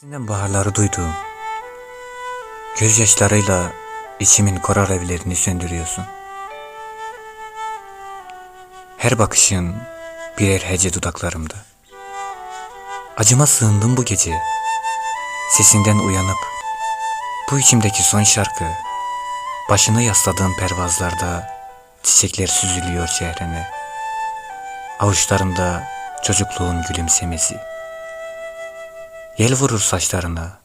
Senden baharları duyduğum, gözyaşlarıyla içimin korar evlerini söndürüyorsun. Her bakışın birer hece dudaklarımda. Acıma sığındım bu gece. Sesinden uyanıp bu içimdeki son şarkı başını yasladığın pervazlarda çiçekler süzülüyor çehrene. Avuçlarında çocukluğun gülümsemesi. Yel vurur saçlarına.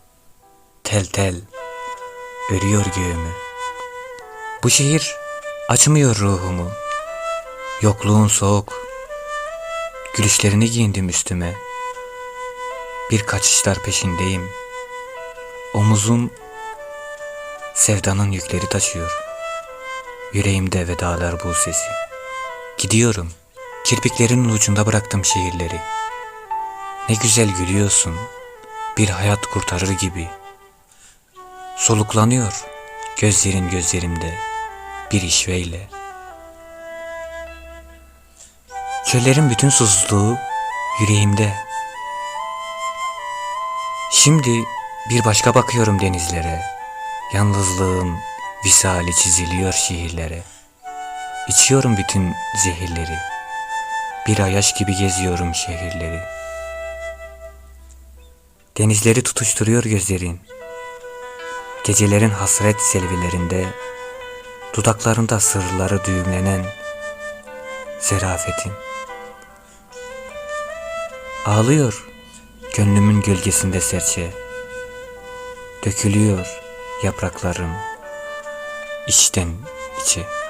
Tel tel. Örüyor göğümü. Bu şehir açmıyor ruhumu. Yokluğun soğuk. Gülüşlerini giyindim üstüme. Bir kaçışlar peşindeyim. Omuzum sevdanın yükleri taşıyor. Yüreğimde vedalar bu sesi. Gidiyorum. Kirpiklerin ucunda bıraktım şehirleri. Ne güzel gülüyorsun. Bir hayat kurtarır gibi. Soluklanıyor gözlerin gözlerimde bir işveyle. Çöllerin bütün susuzluğu yüreğimde. Şimdi bir başka bakıyorum denizlere. Yalnızlığın visali çiziliyor şehirlere. İçiyorum bütün zehirleri. Bir ayaş gibi geziyorum şehirleri. Denizleri tutuşturuyor gözlerin. Gecelerin hasret selvilerinde, dudaklarında sırları düğümlenen zerafetin. Ağlıyor gönlümün gölgesinde serçe. Dökülüyor yapraklarım içten içe.